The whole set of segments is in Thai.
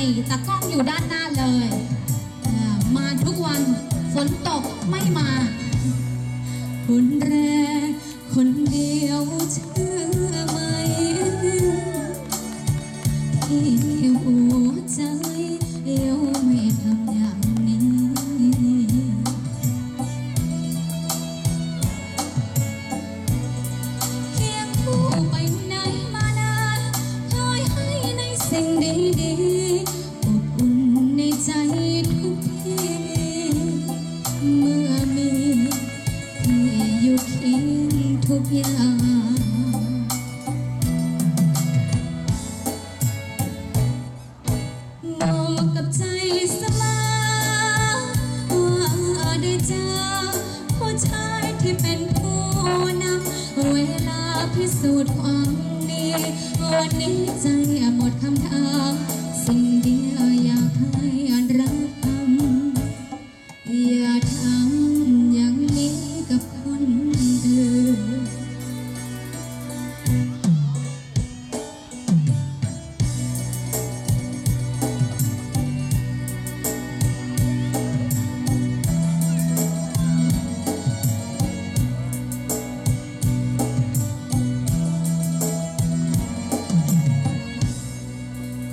นี่จากกล้องอยู่ด้านหน้าเลย มาทุกวันฝนตกไม่มา คุณเร อยู่เคียทุกยามบอกกับใจสลาว่าได้เจอผู้ชายที่เป็นผู้นำเวลาพิสูจน์ความดี วันนี้ใจหมดคำถาม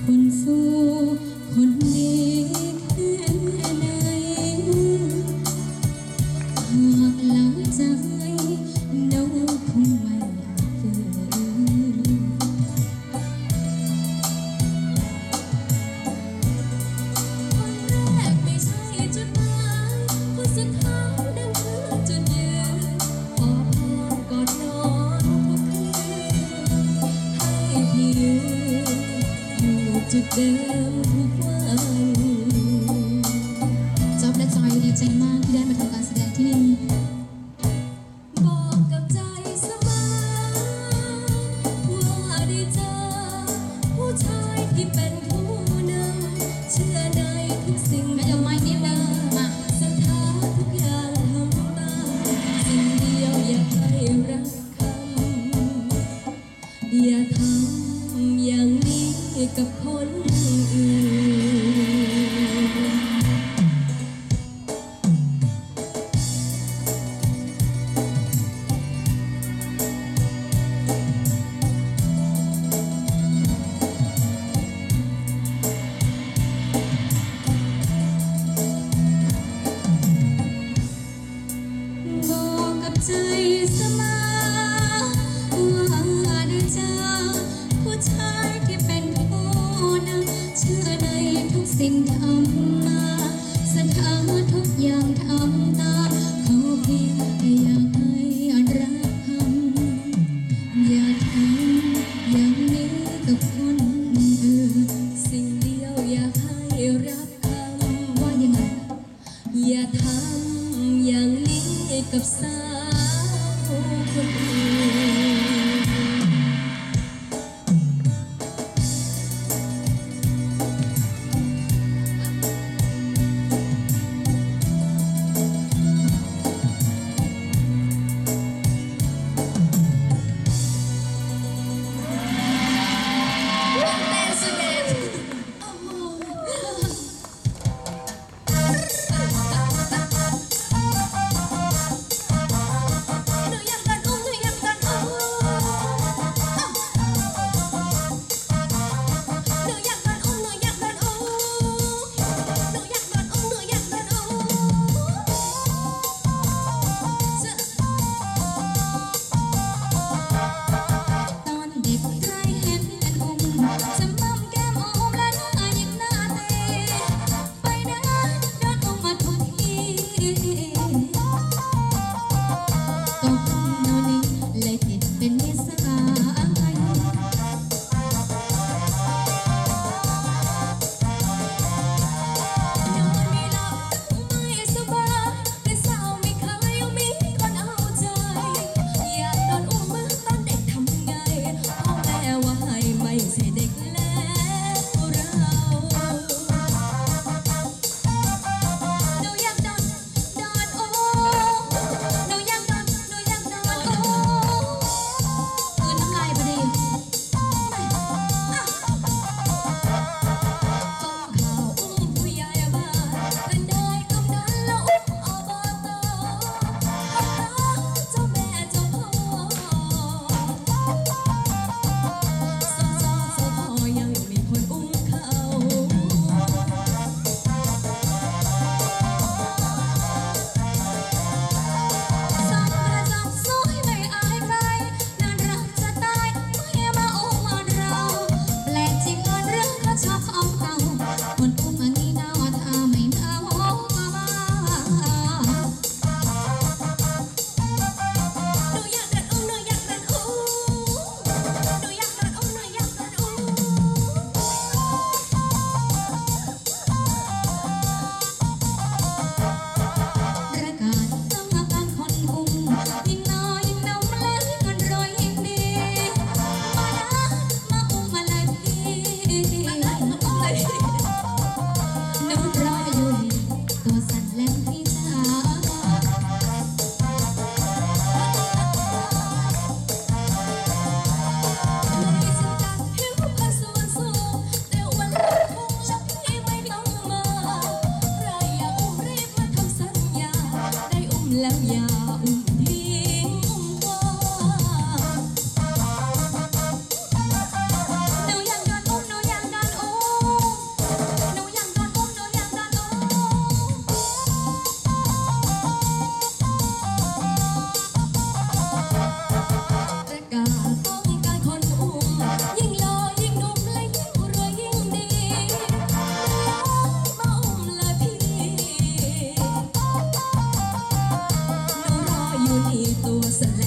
คนสู้คนดี to do sing down